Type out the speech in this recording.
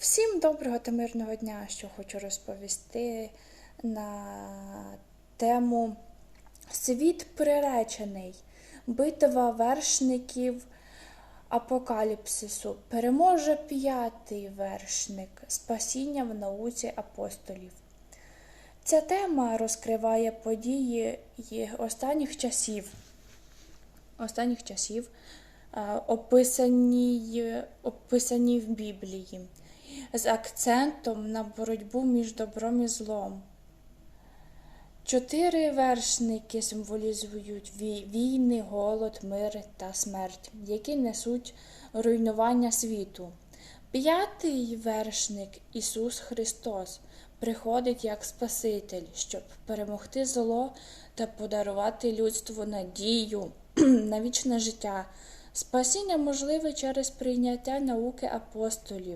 Всім доброго та мирного дня, що хочу розповісти на тему Світ приречений, битва вершників апокаліпсису. Переможе п'ятий вершник спасіння в науці апостолів. Ця тема розкриває події останніх часів, останніх часів, е, описані, описані в Біблії, з акцентом на боротьбу між добром і злом. Чотири вершники символізують війни, голод, мир та смерть, які несуть руйнування світу. П'ятий вершник Ісус Христос приходить як Спаситель, щоб перемогти зло та подарувати людству надію на вічне життя. Спасіння можливе через прийняття науки апостолів.